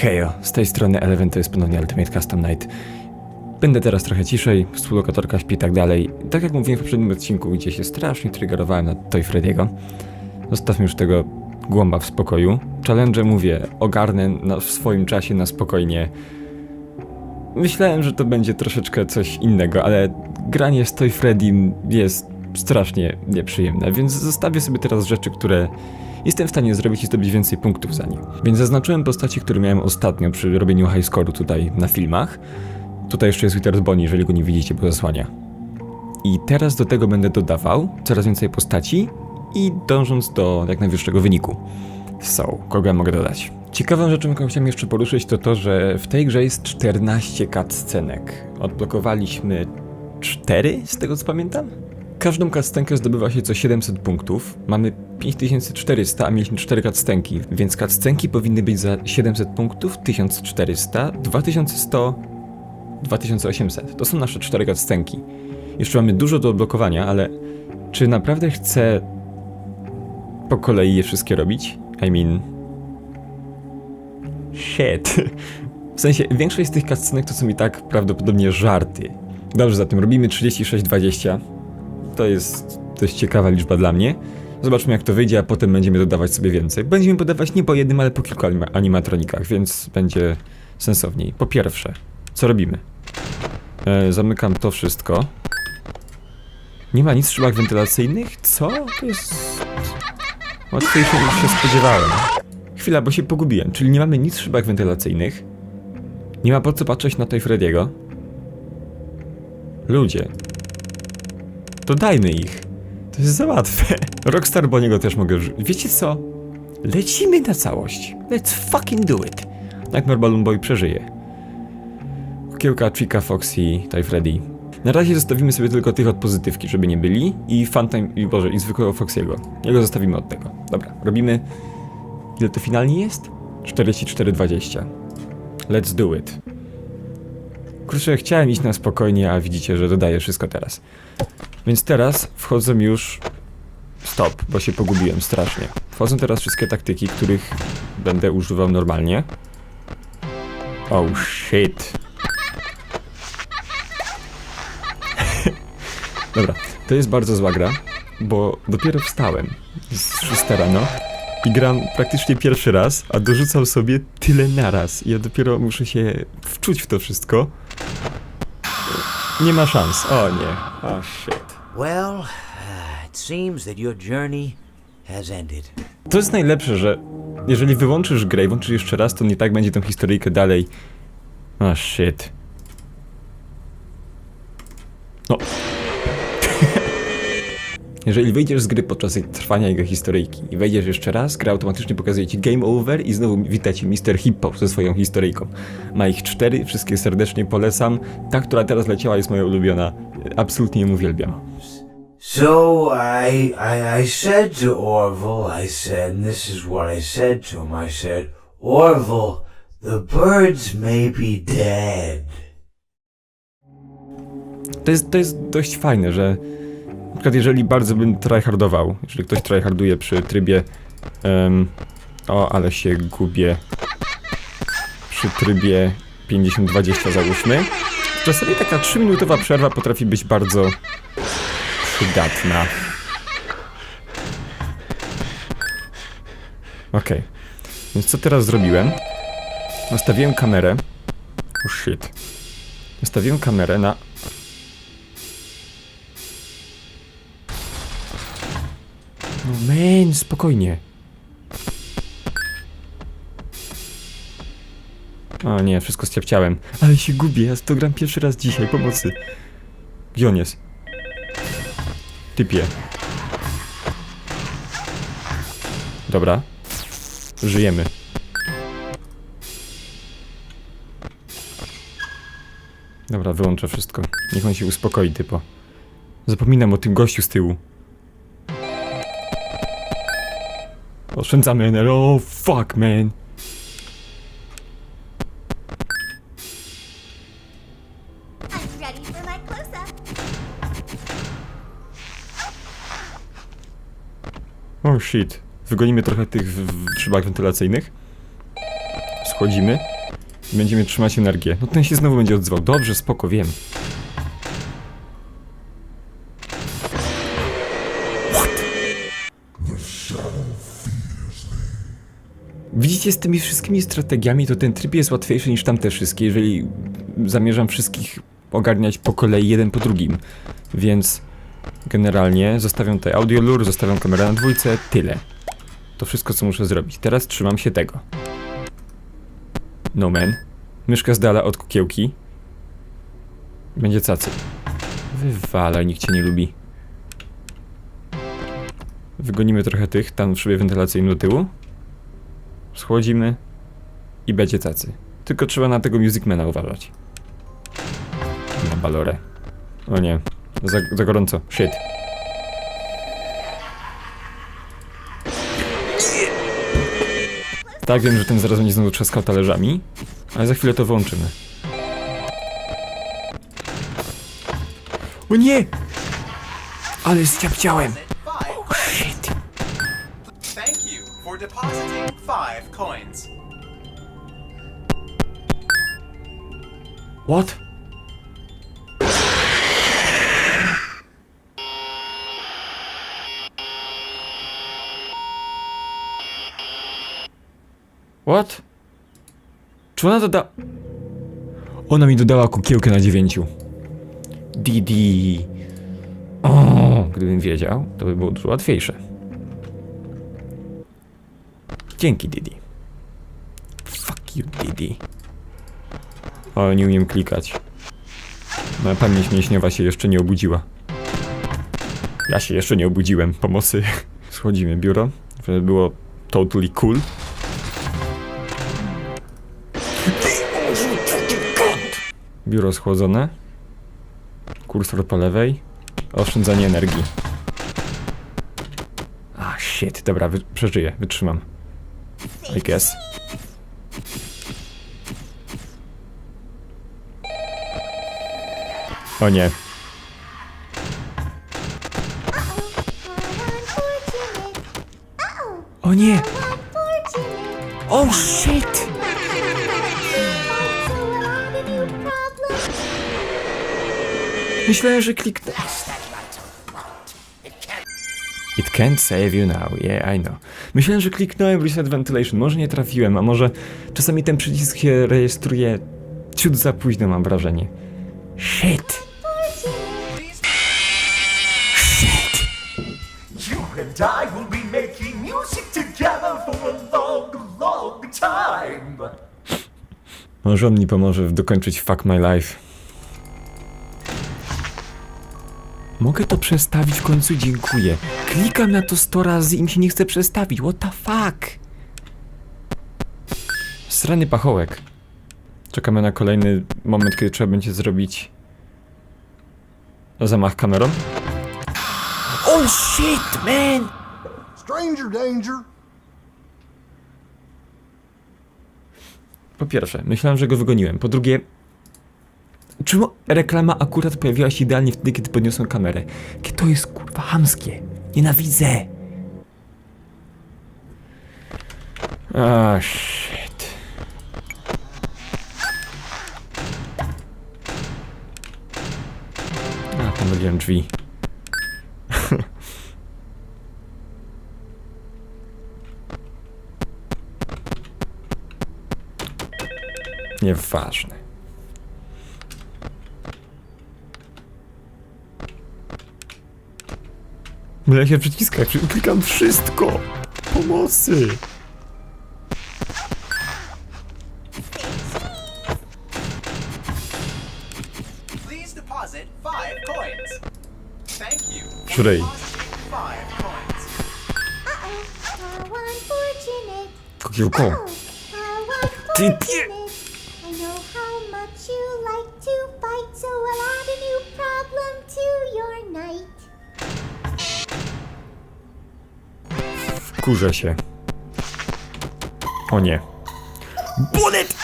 Hejo, z tej strony Eleven to jest ponownie Ultimate Custom Night. Będę teraz trochę ciszej, współlokatorka śpi i tak dalej. Tak jak mówiłem w poprzednim odcinku, gdzie się strasznie triggerowałem na Toy Freddy'ego. Zostawmy już tego głąba w spokoju. Challenge mówię, ogarnę na, w swoim czasie na spokojnie. Myślałem, że to będzie troszeczkę coś innego, ale granie z Toy Freddym jest strasznie nieprzyjemne, więc zostawię sobie teraz rzeczy, które jestem w stanie zrobić i zdobyć więcej punktów za nie. Więc zaznaczyłem postaci, które miałem ostatnio przy robieniu high score'u tutaj na filmach. Tutaj jeszcze jest Wither Bonnie, jeżeli go nie widzicie, bo zasłania. I teraz do tego będę dodawał coraz więcej postaci i dążąc do jak najwyższego wyniku. So, kogo ja mogę dodać? Ciekawą rzeczą, jaką chciałem jeszcze poruszyć, to to, że w tej grze jest 14 cutscenek. Odblokowaliśmy 4, z tego co pamiętam? Każdą cutscenkę zdobywa się co 700 punktów. Mamy 5400, a mieliśmy 4 cutscenki, więc cutscenki powinny być za 700 punktów, 1400, 2100, 2800. To są nasze 4 cutscenki. Jeszcze mamy dużo do odblokowania, ale czy naprawdę chcę po kolei je wszystkie robić? I mean... Shit. W sensie, większość z tych cutscenek to są i tak prawdopodobnie żarty. Dobrze, zatem robimy 36-20. To jest dość ciekawa liczba dla mnie. Zobaczmy jak to wyjdzie, a potem będziemy dodawać sobie więcej. Będziemy podawać nie po jednym, ale po kilku anima animatronikach, więc będzie sensowniej. Po pierwsze, co robimy? E, zamykam to wszystko. Nie ma nic w szybach wentylacyjnych? Co? To jest... Łatwiejsze niż się spodziewałem. Chwila, bo się pogubiłem. Czyli nie mamy nic w szybach wentylacyjnych. Nie ma po co patrzeć na Toy Freddy'ego. Ludzie. Dodajmy ich. To jest za łatwe. Rockstar Boniego też mogę. Wiecie co? Lecimy na całość. Let's fucking do it. Nightmare Balloon Boy przeżyje. Kiełka, Chica, Foxy, Toy Freddy. Na razie zostawimy sobie tylko tych od pozytywki, żeby nie byli. I Funtime, i Boże, i zwykłego Foxiego. Jego zostawimy od tego. Dobra, robimy... Ile to finalnie jest? 44,20. Let's do it. Kurczę, chciałem iść na spokojnie, a widzicie, że dodaję wszystko teraz. Więc teraz wchodzą już... Stop, bo się pogubiłem strasznie. Wchodzą teraz wszystkie taktyki, których będę używał normalnie. Oh shit. Dobra, to jest bardzo zła gra, bo dopiero wstałem z 6 rano i gram praktycznie pierwszy raz, a dorzucam sobie tyle naraz. Ja dopiero muszę się wczuć w to wszystko. Nie ma szans. O nie. O shit. Well, uh, it seems that your journey has ended. To jest najlepsze, że jeżeli wyłączysz grę i włączysz jeszcze raz, to nie tak będzie tą historyjkę dalej. O shit. No. Jeżeli wyjdziesz z gry podczas trwania jego historyjki i wejdziesz jeszcze raz, gra automatycznie pokazuje ci game over i znowu wita ci Mr. Hippo ze swoją historyjką. Ma ich cztery, wszystkie serdecznie polecam. Ta, która teraz leciała jest moja ulubiona. Absolutnie ją uwielbiam. So I, I I said to Orville, I said, and this is what I said to him. I said, Orville, the birds may be dead. To jest, to jest dość fajne, że na przykład jeżeli bardzo bym tryhardował, jeżeli ktoś tryharduje przy trybie em, o, ale się gubię przy trybie 50-20 załóżmy, czasami taka 3-minutowa przerwa potrafi być bardzo przydatna. Okej, więc co teraz zrobiłem? Nastawiłem kamerę. Oh shit. Nastawiłem kamerę na No man, spokojnie. O nie, wszystko ściapciałem. Ale się gubię, ja to gram pierwszy raz dzisiaj, pomocy. Gdzie on jest? Typie. Dobra. Żyjemy. Dobra, wyłączę wszystko. Niech on się uspokoi, typo. Zapominam o tym gościu z tyłu. Oszczędzamy energię. Oh fuck, man. Oh shit. Wygonimy trochę tych szybach wentylacyjnych. Wchodzimy. Będziemy trzymać energię. No ten się znowu będzie odzywał. Dobrze, spoko, wiem. Widzicie, z tymi wszystkimi strategiami to ten tryb jest łatwiejszy niż tamte wszystkie, jeżeli zamierzam wszystkich ogarniać po kolei, jeden po drugim. Więc generalnie zostawiam tutaj audio lure, zostawiam kamerę na dwójce, tyle. To wszystko, co muszę zrobić. Teraz trzymam się tego. No man. Myszka z dala od kukiełki. Będzie cacy. Wywalaj, nikt cię nie lubi. Wygonimy trochę tych, tam w szybie wentylacyjnym do tyłu. Schłodzimy i będzie tacy. Tylko trzeba na tego Musicmana uważać. Na balorę. O nie, za, za gorąco. Shit. Tak, wiem, że ten zaraz będzie znowu trzaskał talerzami, ale za chwilę to włączymy. O nie! Ale zdziabciałem! Five. Shit! Thank you for depositing five coins. What? What? Czy ona doda... Ona mi dodała kukiełkę na dziewięciu. Didi. O, gdybym wiedział, to by było dużo łatwiejsze. Dzięki, Didi. Fuck you, Didi. O, nie umiem klikać. Moja pamięć mięśniowa się jeszcze nie obudziła. Ja się jeszcze nie obudziłem. Pomocy. Schodzimy biuro, było totally cool. Biuro schłodzone. Kursor po lewej. Oszczędzanie energii. A, shit. Dobra, wy- przeżyję. Wytrzymam. I guess. O nie. O nie! Oh shit! Myślałem, że kliknę. It can't save you now, yeah, I know. Myślałem, że kliknąłem Reset Ventilation, może nie trafiłem, a może czasami ten przycisk się rejestruje ciut za późno, mam wrażenie. Shit! You and I will be making music together for a long, long time. Może on mi pomoże dokończyć Fuck My Life. Mogę to przestawić w końcu, dziękuję. Klikam na to 100 razy i mi się nie chce przestawić. What the fuck? Srany pachołek. Czekamy na kolejny moment, kiedy trzeba będzie zrobić zamach kamerą. Oh shit, man! Stranger danger. Po pierwsze, myślałem, że go wygoniłem. Po drugie, czemu reklama akurat pojawiła się idealnie wtedy, kiedy podniosłem kamerę? Jakie to jest kurwa hamskie. Nienawidzę. A shit. A, pomyliłem drzwi. Nieważne. Mylę się w przyciskach, przy- klikam wszystko! Pomocy! Please deposit five coins. Wkurzę się. O nie. Bullet!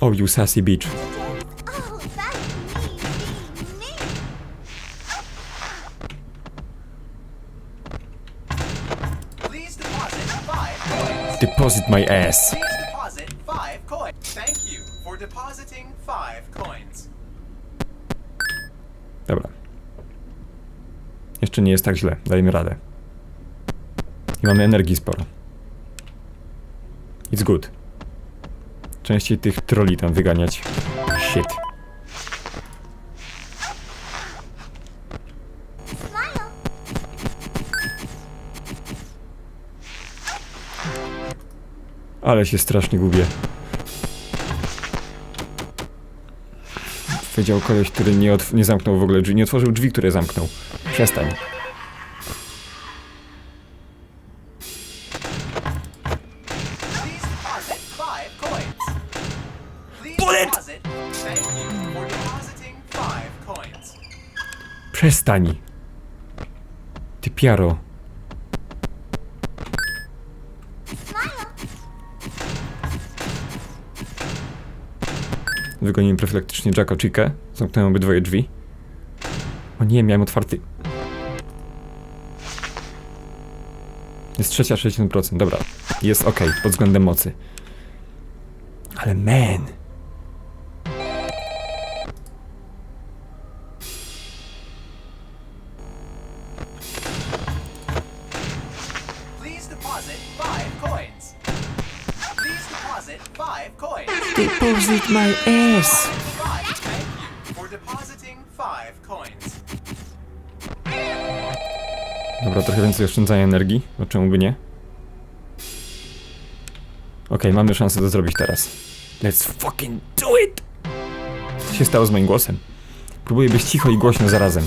Oh, you sassy bitch. Deposit my ass. Jeszcze nie jest tak źle, dajmy radę. I mamy energii sporo. It's good. Częściej tych troli tam wyganiać. Shit. Ale się strasznie gubię. Wiedział koleś, który nie, nie zamknął w ogóle drzwi, nie otworzył drzwi, które zamknął. Przestań. Bullet! Przestań. Ty piaro. Wygoniłem profilaktycznie Jacka Chickę. Zamknąłem obydwoje drzwi. O nie, miałem otwarty. Jest trzecia 60%, dobra. Jest ok, pod względem mocy. Ale man. Please deposit five coins. Please deposit five coins. Deposit my ass. Dobra, trochę więcej oszczędzania energii, bo czemu by nie? Okej, mamy szansę to zrobić teraz. Let's fucking do it! Co się stało z moim głosem? Próbuję być cicho i głośno zarazem.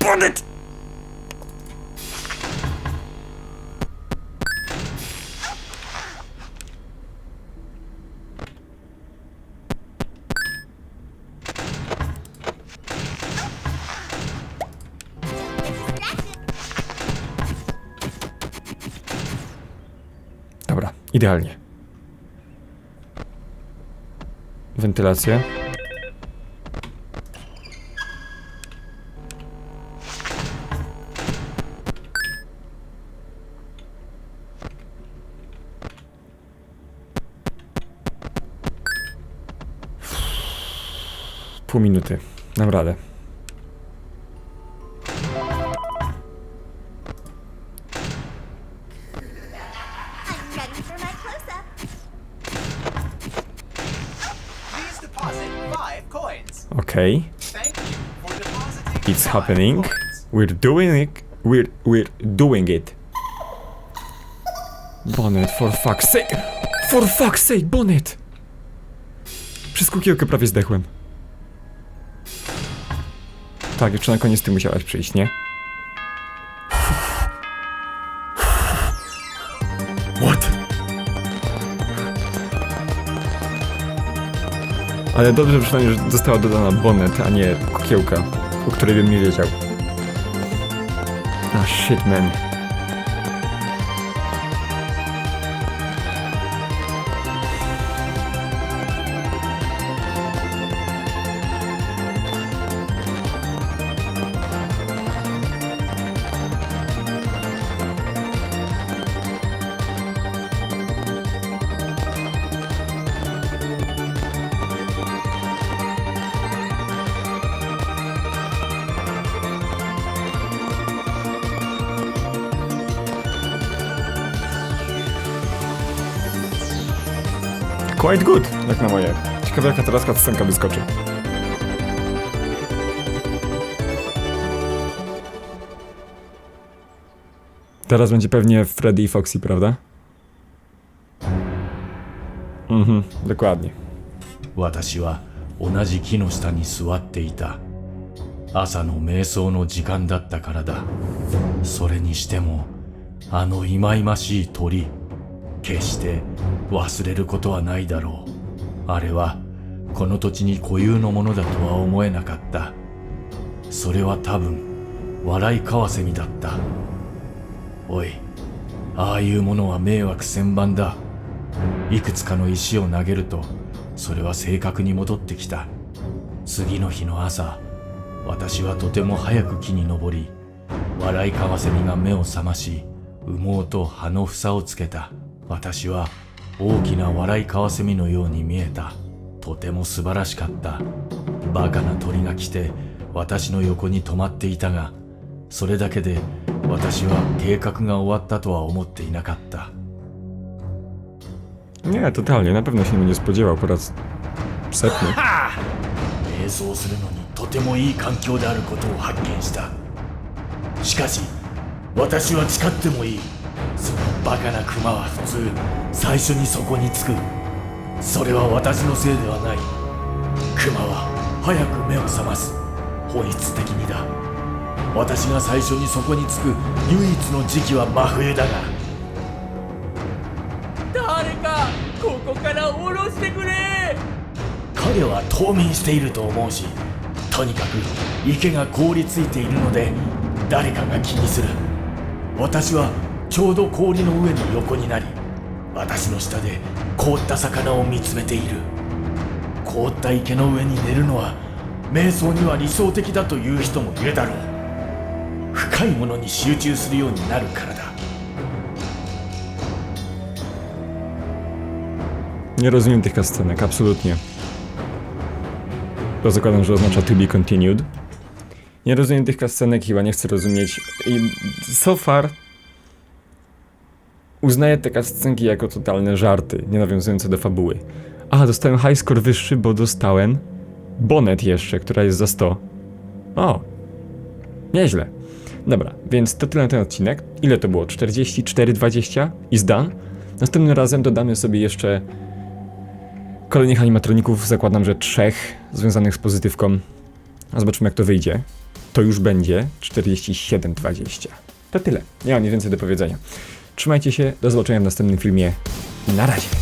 Bonnet! Idealnie. Wentylacja. Pół minuty. Dam radę. Depositing It's happening. We're doing it. We're we're doing it. Bonnet, for fuck's sake. For fuck's sake, Bonnet! Przez kukiełkę prawie zdechłem. Tak, jeszcze na koniec ty musiałaś przyjść, nie? Ale dobrze przynajmniej, że została dodana Bonnet, a nie kukiełka, o której bym nie wiedział. Ah shit man. Quite good, jak na moje. Ciekawe jaka teraz scenka wyskoczy. Teraz będzie pewnie Freddy i Foxy, prawda? Mhm, dokładnie. 私は同じ木の下に座っていた朝の瞑想の時間だったからだそれにしてもあの忌々しい鳥 決して忘れることはないだろう。あれはこの土地に固有のものだとは思えなかった。それは多分笑いカワセミだった。おいああいうものは迷惑千番だ。いくつかの石を投げるとそれは正確に戻ってきた。次の日の朝私はとても早く木に登り笑いカワセミが目を覚まし羽毛と葉の房をつけた。私は大きな笑いカワセミのように見えた。とても素晴らしかった。バカな鳥が来て私の横に止まっていたがそれだけで私は計画が終わったとは思っていなかった。Nie, totalnie, na pewno się nie spodziewał po raz setny. 瞑想するのにとてもいい環境であることを発見した。しかし私は誓ってもいいそのバカなクマは普通最初にそこに着く。それは私のせいではない。クマは早く目を覚ます。本質的にだ。私が最初にそこに着く唯一の時期は真冬だが。誰かここから下ろしてくれ。彼は冬眠していると思うしとにかく池が凍りついているので誰かが気にする。私はちょうど氷の上に横になり私の下で凍った魚を見つめている凍った池の上に寝るのは瞑想には理想的だという人もいるだろう深いものに集中するようになるからだ Nie rozumiem tych kascenek, absolutnie. To zakładam, że oznacza to be continued. Nie rozumiem tych kascenek, chyba nie chcę rozumieć. I so far uznaję te kascenki jako totalne żarty, nie nawiązujące do fabuły. Aha, dostałem high score wyższy, bo dostałem bonet jeszcze, która jest za 100. O, nieźle. Dobra, więc to tyle na ten odcinek. Ile to było? 44, 20 i zdan. Następnym razem dodamy sobie jeszcze kolejnych animatroników, zakładam, że trzech związanych z pozytywką. A zobaczymy jak to wyjdzie. To już będzie 47-20. To tyle. Nie mam nic więcej do powiedzenia. Trzymajcie się, do zobaczenia w następnym filmie. Na razie.